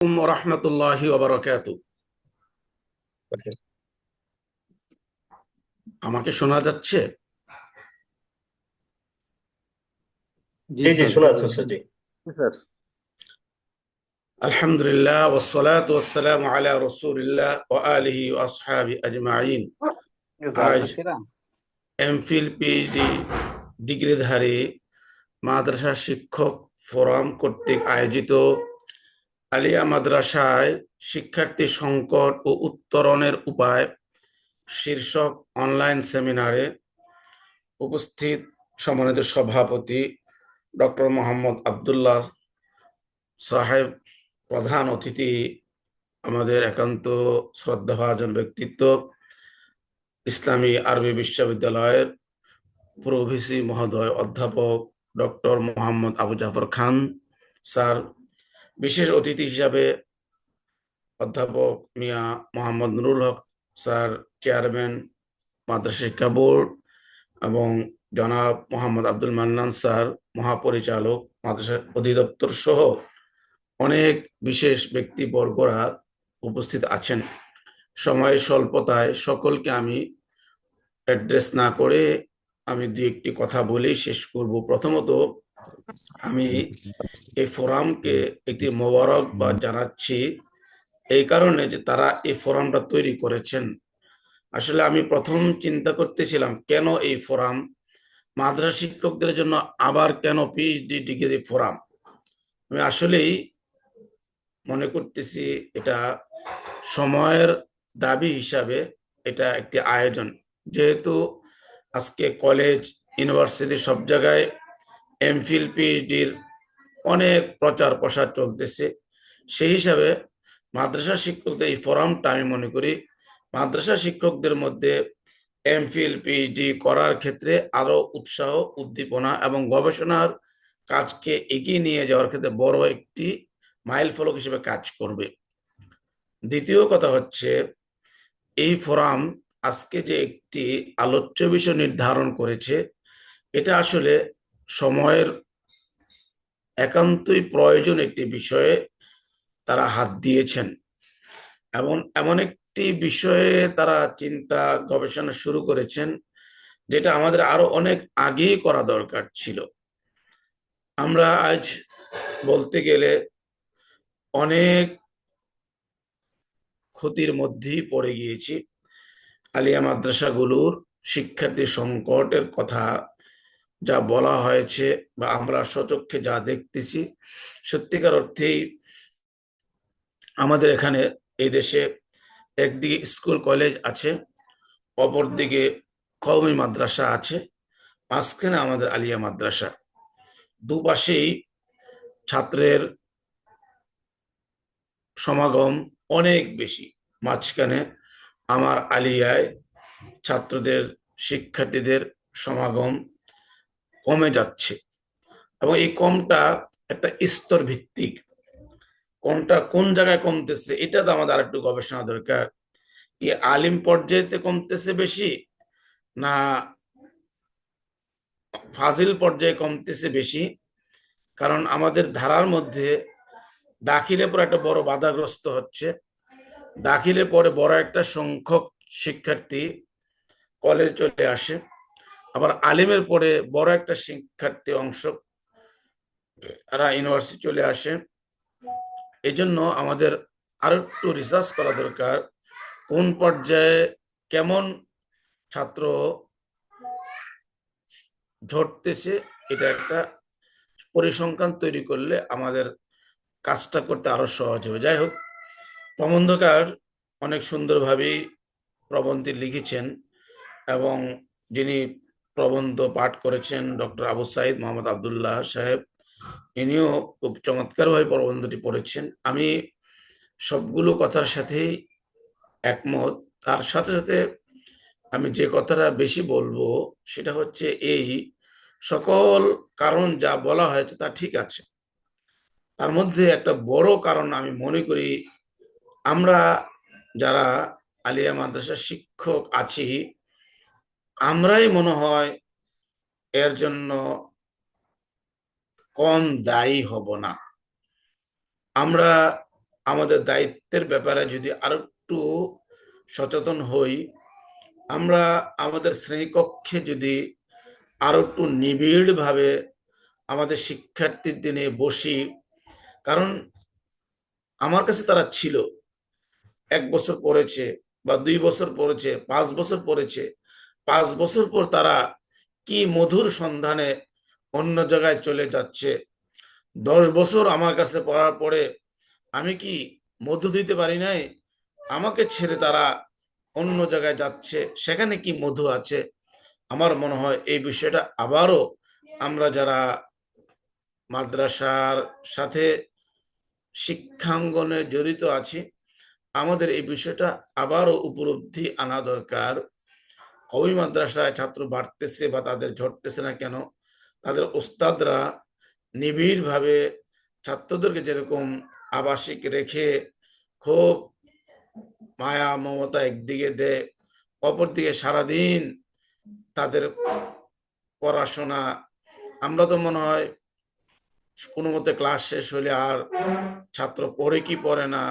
আলাইকুম রহমতুল্লাহি আমাকে শোনা যাচ্ছে? জি জি শোনা যাচ্ছে স্যার জি স্যার। আলহামদুলিল্লাহ আলা রাসূলিল্লাহ ওয়া আলিহি ওয়া আসহাবি আজমাইন। আজ এমফিল পিএইচডি ডিগ্রিধারী মাদ্রাসা শিক্ষক ফোরাম কর্তৃক আয়োজিত আলিয়া মাদ্রাসায় শিক্ষার্থী সংকট ও উত্তরণের উপায় শীর্ষক অনলাইন সেমিনারে উপস্থিত সম্মানিত সভাপতি ডক্টর মোহাম্মদ আবদুল্লাহ সাহেব প্রধান অতিথি, আমাদের একান্ত শ্রদ্ধাভাজন ব্যক্তিত্ব, ইসলামী আরবি বিশ্ববিদ্যালয়ের প্রভিসি মহোদয় অধ্যাপক ডক্টর মোহাম্মদ আবু জাফর খান, স্যার বিশেষ অতিথি হিসাবে অধ্যাপক মিয়া মোহাম্মদ নুরুল হক স্যার, চেয়ারম্যান, মাদ্রাসা শিক্ষা বোর্ড এবং জনাব মোহাম্মদ আব্দুল মান্নান স্যার, মহাপরিচালক, মাদ্রাসা অধিদপ্তর সহ অনেক বিশেষ ব্যক্তিবর্গরা উপস্থিত আছেন। সময়ের স্বল্পতায় সকলকে আমি অ্যাড্রেস না করে আমি দু একটি কথা বলেই শেষ করব। প্রথমত আমি এই ফোরামকে একটি মোবারক বা জানাচ্ছি এই কারণে যে তারা এই ফোরামটা তৈরি করেছেন। আসলে আমি প্রথম চিন্তা করতেছিলাম, কেন এই ফোরাম? মাদ্রাসা শিক্ষকদের জন্য আবার কেন পিএইচডি ডিগ্রি ফোরাম? আমি আসলেই মনে করতেছি এটা সময়ের দাবি হিসাবে এটা একটি আয়োজন। যেহেতু আজকে কলেজ, ইউনিভার্সিটি সব জায়গায় এমফিল পিএইচডির অনেক প্রচার প্রসার চলতেছে। সেই হিসাবে মাদ্রাসা শিক্ষকদের এই ফোরামটা আমি মনে করি, মাদ্রাসা শিক্ষকদের মধ্যে এমফিল পিএইচডি করার ক্ষেত্রে আরও উৎসাহ, উদ্দীপনা এবং গবেষণার কাজকে এগিয়ে নিয়ে যাওয়ার ক্ষেত্রে বড় একটি মাইল ফলক হিসেবে কাজ করবে। দ্বিতীয় কথা হচ্ছে, এই ফোরাম আজকে যে একটি আলোচ্য বিষয় নির্ধারণ করেছে, এটা আসলে সময়ের একান্তই প্রয়োজন একটি বিষয়ে তারা হাত দিয়েছেন। এবং এমন একটি বিষয়ে তারা চিন্তা গবেষণা শুরু করেছেন, যেটা আমাদের আরও অনেক আগেই করা দরকার ছিল। আমরা আজ বলতে গেলে অনেক ক্ষতির মধ্যেই পড়ে গিয়েছি। আলিয়া মাদ্রাসাগুলোর শিক্ষার্থী সংকটের কথা যা বলা হয়েছে বা আমরা সচক্ষে যা দেখতেছি, সত্যিকার অর্থেই আমাদের এখানে এই দেশে একদিকে স্কুল, কলেজ আছে, অপরদিকে কওমি মাদ্রাসা আছে, মাঝখানে আমাদের আলিয়া মাদ্রাসা। দুপাশেই ছাত্রের সমাগম অনেক বেশি। মাঝখানে আমার আলিয়ায় ছাত্রদের, শিক্ষার্থীদের সমাগম কমে যাচ্ছে। এবং এই কমটা একটা স্তর ভিত্তিক। কোনটা কোন জায়গায় কমতেছে, এটা তো আমাদের আরেকটু গবেষণা দরকার। কি আলিম পর্যায়েতে কমতেছে বেশি, না ফাজিল পর্যায়ে কমতেছে বেশি? কারণ আমাদের ধারার মধ্যে দাখিলে পরে একটা বড় বাধাগ্রস্ত হচ্ছে। দাখিলে পরে বড় একটা সংখ্যক শিক্ষার্থী কলেজ চলে আসে। আবার আলিমের পরে বড় একটা শিক্ষার্থী অংশ তারা ইউনিভার্সিটি চলে আসে। এই জন্য আমাদের আরও একটু রিসার্চ করা দরকার, কোন পর্যায়ে কেমন ছাত্র ঝরতেছে এটা একটা পরিসংখ্যান তৈরি করলে আমাদের কাজটা করতে আরও সহজ হবে। যাই হোক, প্রবন্ধকার অনেক সুন্দরভাবেই প্রবন্ধটি লিখেছেন এবং যিনি প্রবন্ধ পাঠ করেছেন ডক্টর আবু সাইদ মোহাম্মদ আবদুল্লাহ সাহেব। ইনিও খুব চমৎকারভাবে প্রবন্ধটি পড়েছেন। আমি সবগুলো কথার সাথেই একমত। তার সাথে সাথে আমি যে কথাটা বেশি বলব সেটা হচ্ছে এই, সকল কারণ যা বলা হয়েছে তা ঠিক আছে। তার মধ্যে একটা বড় কারণ আমি মনে করি, আমরা যারা আলিয়া মাদ্রাসার শিক্ষক আছি আমরাই মনে হয় এর জন্য কম দায়ী হব না। আমরা আমাদের দায়িত্বের ব্যাপারে যদি আরও একটু সচেতন হই, আমরা আমাদের শ্রেণীকক্ষে যদি আরও একটু নিবিড় ভাবে আমাদের শিক্ষার্থীর দিনে বসি, কারণ আমার কাছে তারা ছিল, এক বছর পড়েছে বা দুই বছর পড়েছে, পাঁচ বছর পড়েছে পাঁচ বছর পর তারা কি মধুর সন্ধানে অন্য জায়গায় চলে যাচ্ছে? দশ বছর আমার কাছে পড়ার পরে আমি কি মধু দিতে পারি নাই? আমাকে ছেড়ে তারা অন্য জায়গায় যাচ্ছে। সেখানে কি মধু আছে? আমার মনে হয় এই বিষয়টা আবারও আমরা যারা মাদ্রাসার সাথে শিক্ষাঙ্গনে জড়িত আছি, আমাদের এই বিষয়টা আবারও উপলব্ধি আনা দরকার। কবি মাদ্রাসায় ছাত্র বাড়তেছে বা তাদের ঝরতেছে না কেন? তাদের ওস্তাদরা নিবিড় ভাবে ছাত্রদেরকে যেরকম আবাসিক রেখে খুব মায়া, মমতা একদিকে দেয়, অপরদিকে সারাদিন তাদের পড়াশোনা। আমরা তো মনে হয় কোনো মতে ক্লাস শেষ হলে আর ছাত্র পড়ে কি পড়ে না?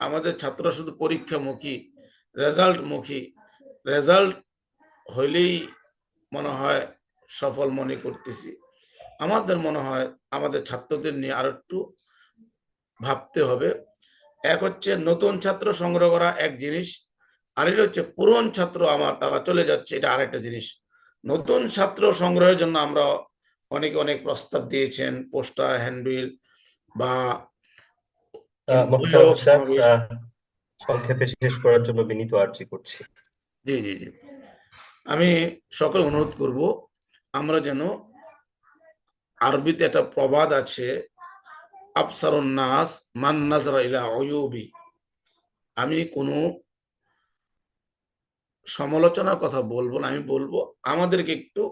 আমাদের ছাত্ররা শুধু পরীক্ষামুখী রেজাল্ট মুখী রেজাল্ট হইলেই মনে হয় সফল মনে করতেছি। আমাদের মনে হয় আমাদের ছাত্রদের নিয়ে আরও একটু ভাবতে হবে। এক হচ্ছে নতুন ছাত্র সংগ্রহ করা এক জিনিস আরেকটা হচ্ছে পুরন ছাত্র আমার তারা চলে যাচ্ছে এটা আরেকটা জিনিস। নতুন ছাত্র সংগ্রহের জন্য আমরা অনেকে অনেক প্রস্তাব দিয়েছেন পোস্টার হ্যান্ডবিল বা সংক্ষেপে শেষ করার জন্য বিনীত আর্জি করছি। জি জি জি। আমি সকল অনুরোধ করব, আমরা যেন আরবিতে একটা প্রবাদ আছে, আফসারুন নাস, মান নাজরা ইলা অয়ুবি। আমি কোনো সমালোচনার কথা বলব না, আমি বলব আমাদেরকে একটু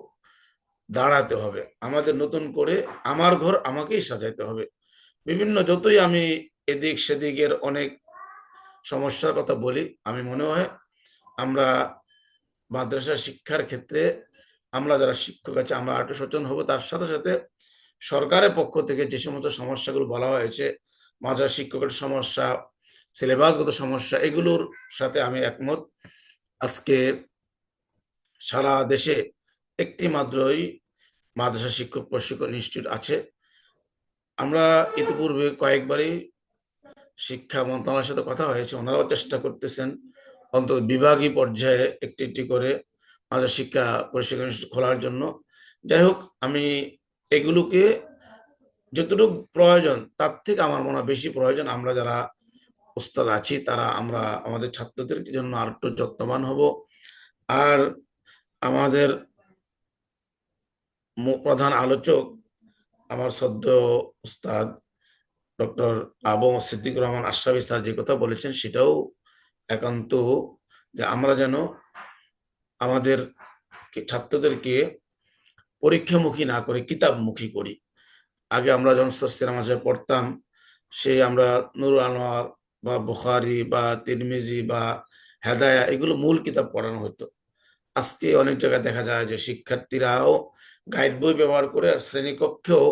দাঁড়াতে হবে, আমাদের নতুন করে আমার ঘর আমাকেই সাজাইতে হবে। বিভিন্ন যতই আমি এদিক সেদিকের অনেক সমস্যার কথা বলি, আমি মনে হয় আমরা মাদ্রাসা শিক্ষার ক্ষেত্রে আমরা যারা শিক্ষক আছে, আমরা আরও সচেতন হব। তার সাথে সাথে সরকারের পক্ষ থেকে যে সমস্ত সমস্যাগুলো বলা হয়েছে, মাদ্রাসা শিক্ষকের সমস্যা, সিলেবাসগত সমস্যা, এগুলোর সাথে আমি একমত। আজকে সারা দেশে একটি মাত্রই মাদ্রাসা শিক্ষক প্রশিক্ষণ ইনস্টিটিউট আছে। আমরা ইতিপূর্বে কয়েকবারই শিক্ষা মন্ত্রণালয়ের সাথে কথা হয়েছে, ওনারাও চেষ্টা করতেছেন অন্তত বিভাগীয় পর্যায়ে একটি একটি করে আমাদের শিক্ষা প্রশিক্ষণ খোলার জন্য। যাই হোক, আমি এগুলোকে যতটুকু প্রয়োজন, তার থেকে আমার মনে হয় বেশি প্রয়োজন। আমরা যারা উস্তাদ আছি, তারা আমরা, আমাদের ছাত্রদের জন্য আর একটু যত্নবান হব। আর আমাদের প্রধান আলোচক, আমার সদ্য উস্তাদ ডক্টর আবু সিদ্দিক রহমান আশরাফি স্যার যে কথা বলেছেন, সেটাও একান্ত যে আমরা যেন আমাদের ছাত্রদেরকে পরীক্ষামুখী না করে, কিতাবমুখী করি। আগে আমরা যখন সিনেমাজে পড়তাম, সে আমরা নুর আনোয়ার বা বুখারি বা তিরমিজি বা হেদায়া এগুলো মূল কিতাব পড়ানো হতো। আজকে অনেক জায়গায় দেখা যায় যে শিক্ষার্থীরাও গাইড বই ব্যবহার করে আর শ্রেণীকক্ষেও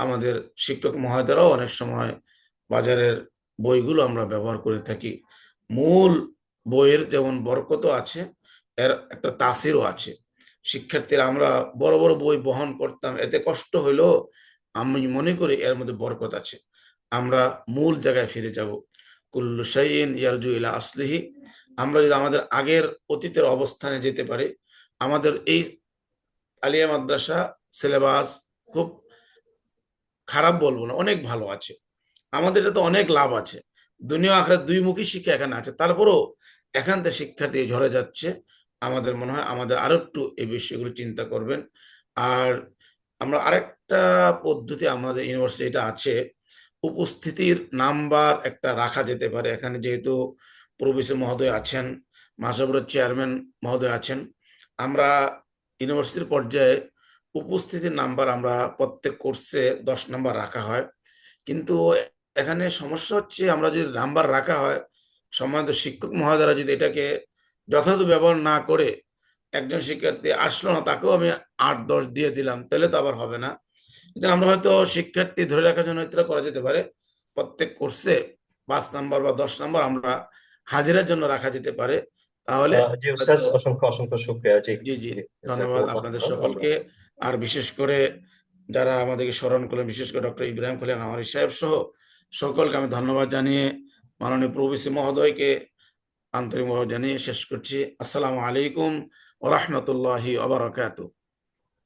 আমাদের শিক্ষক মহোদয়রাও অনেক সময় বাজারের বইগুলো আমরা ব্যবহার করে থাকি। মূল বইয়ের যেমন বরকত আছে, এর একটা তাসিরও আছে। শিক্ষার্থীরা আমরা বড় বড় বই বহন করতাম, এতে কষ্ট হইলেও আমি মনে করি এর মধ্যে বরকত আছে। আমরা মূল জায়গায় ফিরে যাব। কুল্লু সাইন ইয়ারজু ইলা আসলিহি। আমরা যদি আমাদের আগের অতীতের অবস্থানে যেতে পারি, আমাদের এই আলিয়া মাদ্রাসা সিলেবাস খুব খারাপ বলব না, অনেক ভালো আছে। আমাদের এটা তো অনেক লাভ আছে। দুনিয়া আখড়া দুই মুখী শিক্ষা এখানে আছে। তারপরেও এখান থেকে শিক্ষার্থী ঝরে যাচ্ছে। আমাদের মনে হয় আমাদের আরও একটু এই বিষয়গুলো চিন্তা করবেন। আর আমরা আরেকটা পদ্ধতি আমাদের ইউনিভার্সিটিটা আছে। উপস্থিতির নাম্বার একটা রাখা যেতে পারে। এখানে যেহেতু প্রফেসর মহোদয় আছেন মাসাবুরের চেয়ারম্যান মহোদয় আছেন, আমরা ইউনিভার্সিটির পর্যায়ে উপস্থিতির নাম্বার আমরা প্রত্যেক কোর্সে দশ নাম্বার রাখা হয়। কিন্তু এখানে সমস্যা হচ্ছে আমরা যদি নাম্বার রাখা হয় সম্মানিত শিক্ষক মহাদারা যদি এটাকে যথাযথ ব্যবহার না করে একজন শিক্ষার্থী আসলো না তাকেও আমি আট দশ দিয়ে দিলাম তাহলে তো আবার হবে না। আমরা হয়তো শিক্ষার্থী ধরে রাখার জন্য এটা করা যেতে পারে। প্রত্যেক কোর্সে পাঁচ নাম্বার বা দশ নাম্বার আমরা হাজিরার জন্য রাখা যেতে পারে। তাহলে অসংখ্য অসংখ্য শুক্রিয়া। জি জি ধন্যবাদ আপনাদের সকলকে। আর বিশেষ করে যারা আমাদেরকে স্মরণ করলেন বিশেষ করে ডক্টর ইব্রাহিম খলিয়ান আমার সাহেব সহ সকলকে আমি ধন্যবাদ জানিয়ে মাননীয় প্রবিসি মহোদয়কে আন্তরিকভাবে জানিয়ে শেষ করছি। আসসালামু আলাইকুম রহমতুল্লাহি আবরকাতু